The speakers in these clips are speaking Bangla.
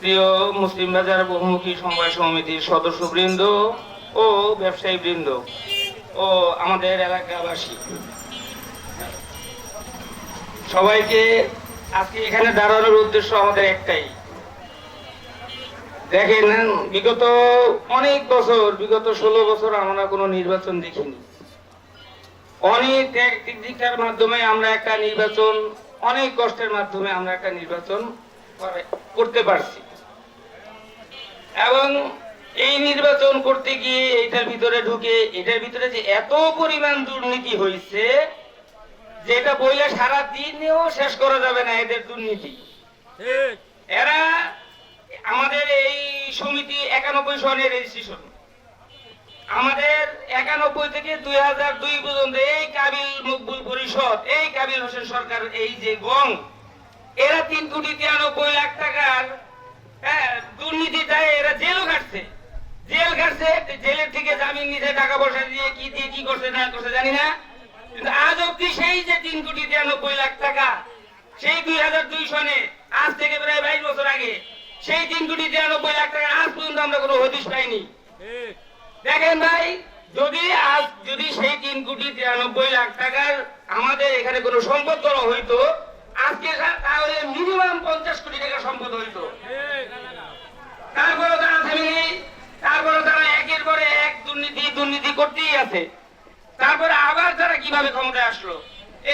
প্রিয় মুসলিম বাজার বহুমুখী সমবায় সমিতির সদস্যবৃন্দ ও ব্যবসায়ী বৃন্দ ও আমাদের এলাকাবাসী। সবাইকে আজকে এখানে দাঁড়ানোর উদ্দেশ্য আমাদের একটাই। দেখেন, বিগত অনেক বছর, বিগত ষোলো বছর আমরা কোনো নির্বাচন দেখিনি। অনেক টেকনিকার মাধ্যমে আমরা একটা নির্বাচন, অনেক কষ্টের মাধ্যমে আমরা একটা নির্বাচন করতে পারছি। এবং এই নির্বাচন করতে গিয়ে এটার ভিতরে ঢুকে এটার ভিতরে যে এত পরিমাণ দুর্নীতি হয়েছে যেটা বইলে সারা দিনেও শেষ করা যাবে না এদের দুর্নীতি। এরা আমাদের এই সমিতি একানব্বই সনের রেজিস্ট্রেশন আমাদের একানব্বই থেকে দুই হাজার দুই পর্যন্ত এই কাবিল মকবুল পরিষদ এই কাবিল হোসেন সরকার এই যে গং এরা তিন কোটি তিরানব্বই লাখ টাকার দুর্নীতি দেয় এরা জেলও কাটছে জেল কাটছে জেলের থেকে জামিন নিতে টাকা পয়সা দিয়ে কি দিয়ে কি করছে, না করছে, জানি না। আজ অব্দি সেই যে তিন কোটি তিরানব্বই লাখ টাকা, সেই দুই হাজার দুই সনে আজ থেকে প্রায় বাইশ বছর আগে, সেই তিন কোটি তিরানব্বই লাখ টাকা আজ পর্যন্ত আমরা কোনো হদিশ পাইনি। দেখেন ভাই, যদি আজ, যদি সেই তিন কোটি তিরানব্বই লাখ টাকার আমাদের এখানে কোনো সম্পদ করা হইতো আজকে তাহলে মিনিমাম পঞ্চাশ কোটি টাকা সম্পদ হইতো তারপরে তারা থেমে তারপরে তারা একের পরে এক দুর্নীতি দুর্নীতি করতেই আছে। তারপরে আবার তারা কীভাবে ক্ষমতায় আসলো?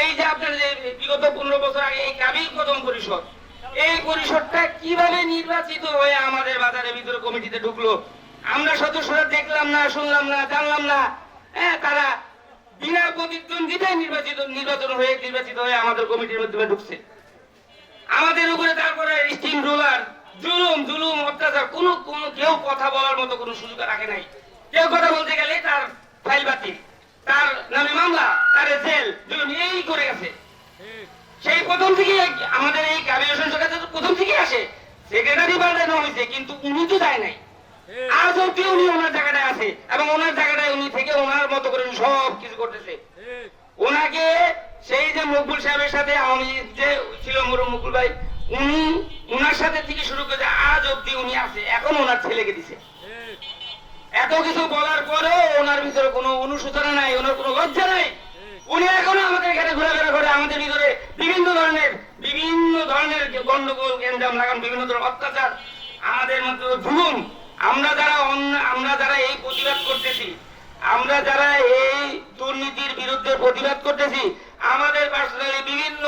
এই যে আপনার যে বিগত পনেরো বছর আগে এই কাবিল কদম পরিষদ, এই পরিষদটা কীভাবে নির্বাচিত হয়ে আমাদের বাজারের ভিতরে কমিটিতে ঢুকলো? আমরা সদস্যরা দেখলাম না, শুনলাম না, জানলাম না। হ্যাঁ তারা বিনা প্রতিদ্বন্দ্বিতায় নির্বাচিত, নির্বাচন হয়ে নির্বাচিত হয়ে আমাদের কমিটির মাধ্যমে ঢুকছে। আমাদের উপরে তারপরে স্টিম রোলার জুলুম জুলুম, অত্যাচার, কোন কোন, কেউ কথা বলার মতো কোনো সুযোগ রাখে নাই। কেউ কথা বলতে গেলে তার ফাইল বাতিল, তার নামে মামলা তার জেল, জুলুম, এই করে গেছে। সেই প্রথম থেকে আমাদের এই কাবিনেশন সরকার প্রথম থেকে আসে। সেক্রেটারি পাল্টানো হয়েছে, কিন্তু উনি তো যায় নাই। আজ অব্দি উনি ওনার জায়গাটায় আছে। এবং ওনার জায়গাটায় উনি থেকে ওনার মতো করে উনি সব কিছু করতেছে। ওনাকে সেই যে মকবুল সাহেবের সাথে আমি যে ছিল মরুম মকবুল ভাই উনি ওনার সাথে থেকে শুরু করে আজ অব্দি উনি আছে। এখন ওনার ছেলেকে দিছে। এত কিছু বলার পরেও ওনার ভিতরে কোনো অনুশোচনা নাই ওনার কোনো লজ্জা নাই। উনি এখনও আমাদের এখানে ঘোরাফেরা করে আমাদের ভিতরে বিভিন্ন ধরনের বিভিন্ন ধরনের গন্ডগোল গেঞ্জাম লাগান বিভিন্ন ধরনের অত্যাচার আমাদের মধ্যে জুলুম আমরা যারা আমরা যারা এই প্রতিবাদ করতেছি, আমরা যারা এই দুর্নীতির বিরুদ্ধে প্রতিবাদ করতেছি, আমাদের পার্সোনালি বিভিন্ন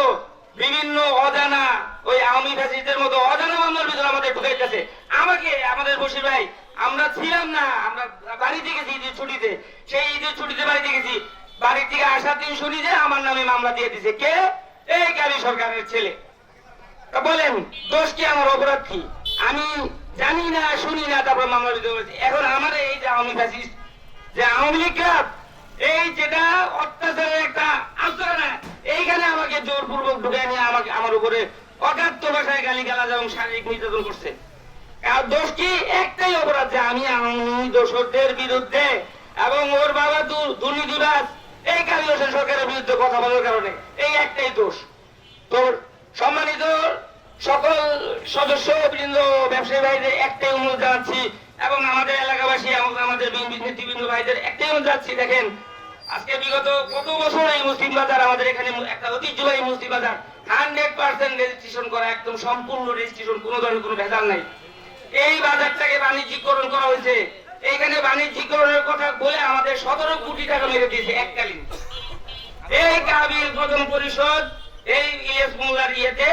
বিভিন্ন অজানা ওই আওয়ামী ফ্যাসিস্টের মতো অজানা মামলার ভিতরে আমাদের ঢুকাইতেছে। আমাকে, আমাদের বসির ভাই, আমরা ছিলাম না, আমরা বাড়িতে গেছি ঈদের ছুটিতে। সেই ঈদের ছুটিতে বাড়িতে গেছি। বাড়ি থেকে আসার দিন শুনি যে আমার নামে মামলা দিয়ে দিছে। কে? এই কালী সরকারের ছেলে। বলেন, দোষ কি আমার, অপরাধ কি? আমি জানি না, শুনি না, তারপর মামলা এখন আমার এই যে আওয়ামী ফ্যাসিস্ট, যে আওয়ামী লীগ এই যেটা অত্যাচারের একটা আলোচনা এইখানে আমাকে জোরপূর্বক ঢুকে নিয়ে আমাকে, আমার উপরে অকাত্য ভাষায় গালি গালাজ এবং শারীরিক নির্যাতন করছে। দোষ কি? একটাই অপরাধ যে আমি আওয়ামী দোষরদের বিরুদ্ধে এবং ওর বাবা দু- দুর্নীতিবাজ, এই কালী সরকারের বিরুদ্ধে কথা বলার কারণে। এই একটাই দোষ। তো সম্মানিত সকল সদস্য, বৃন্দ, ব্যবসায়ী ভাইদের একটাই অনুরোধ জানাচ্ছি এবং আমাদের এলাকাবাসী এবং আমাদের নেতৃবৃন্দ ভাইদের একটাই অনুরোধ জানাচ্ছি। দেখেন, আজকে বিগত কত বছর এই মুসলিম বাজার, আমাদের এখানে একটা ঐতিহ্যবাহী মুসলিম বাজার, হান্ড্রেড পার্সেন্ট রেজিস্ট্রেশন করা, একদম সম্পূর্ণ রেজিস্ট্রেশন, কোনো ধরনের কোনো ভেজাল নাই। এই বাজারটাকে বাণিজ্যিকরণ করা হয়েছে। এইখানে বাণিজ্যিকরণের কথা বলে আমাদের সতেরো কোটি টাকা মেরে দিয়েছে এককালীন। এই কাবিল প্রথম পরিষদ, এই ইএস মোল্লার ইয়েতে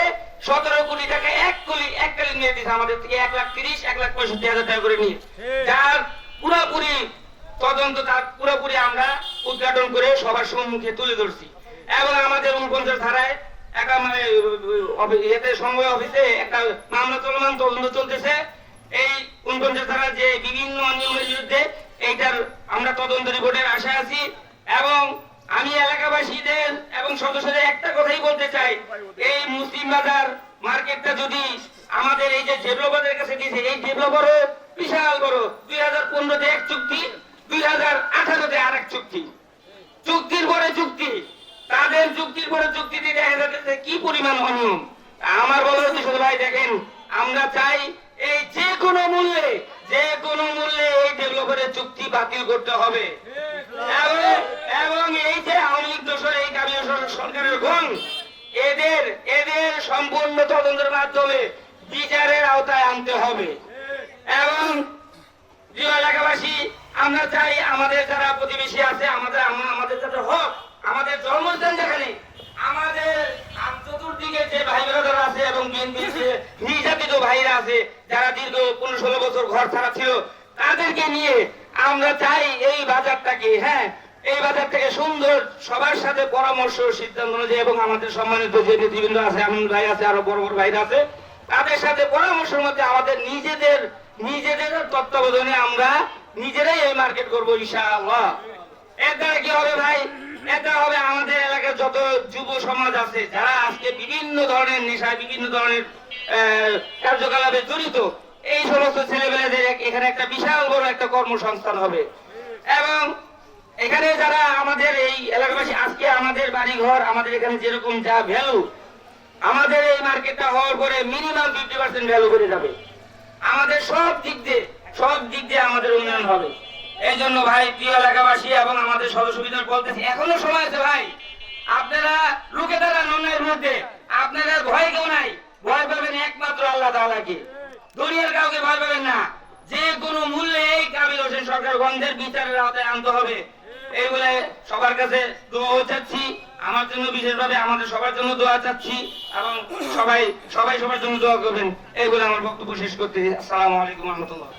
সতেরো কোটি টাকা এক কোটি এককালীন নিয়ে দিয়েছে আমাদের থেকে এক লাখ তিরিশ এক লাখ পঁয়ষট্টি হাজার টাকা করে নিয়ে। যার পুরোপুরি তদন্ত তার পুরোপুরি আমরা উদ্ঘাটন করে সবার সম্মুখে তুলে ধরছি। এবং আমাদের উনপঞ্চাশ ধারায় একটা মানে সময় অফিসে একটা মামলা চলমান তদন্ত চলতেছে। এই উনপঞ্চাশ ধারা যে বিভিন্ন অনিয়মের বিরুদ্ধে এইটার আমরা তদন্ত রিপোর্টের আশা আছি। এবং আমি এলাকাবাসীদের এবং সদস্যদের একটা কথাই বলতে চাই এই মুসলিম বাজার মার্কেটটা যদি আমাদের এই যে ডেভেলপারের কাছে দিয়েছে এই ডেভেলপারও বিশাল বড়। দুই হাজার পনেরোতে এক চুক্তি দুই হাজার আঠারোতে আর এক চুক্তি। চুক্তির পরে চুক্তি। তাদের চুক্তির পরে চুক্তিতে দেখা যাচ্ছে কি পরিমাণ অনিয়ম। আমার বলার উদ্দেশ্য ভাই দেখেন আমরা চাই এই যে কোনো মূল্যে যে কোনো মূল্যে এই ডেভেলপারের চুক্তি বাতিল করতে হবে। এবং এবং এই যে আওয়ামী লীগ দোষর এই কাবিল সরকারের গুণ এদের এদের সম্পূর্ণ তদন্তের মাধ্যমে বিচারের আওতায় আনতে হবে। এবং এলাকাবাসী, আমরা চাই আমাদের যারা প্রতিবেশী আছে, আমাদের আমাদের যাতে হক, আমাদের জন্মস্থান যেখানে, আমাদের চতুর্দিকে যে ভাই বোনেরা আছে এবং নির্যাতিত ভাইরা আছে, যারা দীর্ঘ পনেরো ষোলো বছর ঘর ছাড়া ছিল, তাদেরকে নিয়ে আমরা চাই এই বাজারটাকে হ্যাঁ এই বাজার থেকে সুন্দর, সবার সাথে পরামর্শ, সিদ্ধান্ত অনুযায়ী এবং আমাদের সম্মানিত যে নেতৃবৃন্দ আছে আনন্দ ভাই আছে, আরও বড় বড় ভাইরা আছে, তাদের সাথে পরামর্শের মধ্যে আমাদের নিজেদের নিজেদের তত্ত্বাবধানে আমরা নিজেরাই এই মার্কেট করব, ইনশাআল্লাহ। এর দ্বারা কি হবে ভাই? দ্বারা হবে আমাদের এলাকার যত যুব সমাজ আছে, যারা আজকে বিভিন্ন ধরনের নেশায়, বিভিন্ন ধরনের কার্যকলাপে জড়িত, এই সমস্ত ছেলেমেয়েদের এখানে একটা বিশাল বড় একটা কর্মসংস্থান হবে। এবং এখানে যারা আমাদের এই এলাকাবাসী, আজকে আমাদের বাড়ি ঘর আমাদের এখানে যেরকম যা ভ্যালু আমাদের এই মার্কেটটা হওয়ার পরে মিনিমাম ফিফটি পার্সেন্ট ভ্যালু করে যাবে। আমাদের সব দিক দিয়ে, সব দিক দিয়ে আমাদের উন্নয়ন হবে। এই জন্য ভাই, প্রিয় এলাকাবাসী এবং আমাদের সদস্যবিদের বলতেছি, এখনও সময় আছে ভাই। আপনারা রুখে দাঁড়ান অন্যের মধ্যে। আপনারা ভয় কেউ নাই। ভয় পাবেন একমাত্র আল্লাহ তাআলাকে। দুনিয়ার কাউকে ভয় পাবেন না। যে কোনো মূল্যে এই কাবিল হোসেন সরকার গন্ধের বিচারের আওতায় আনতে হবে। এই বলে সবার কাছে দোয়া চাচ্ছি, আমার জন্য বিশেষভাবে আমাদের সবার জন্য দোয়া চাচ্ছি এবং সবাই সবাই সবার জন্য দোয়া করবেন। এই বলে আমার বক্তব্য শেষ করতে আসসালামু আলাইকুম রহমতুল্লাহ।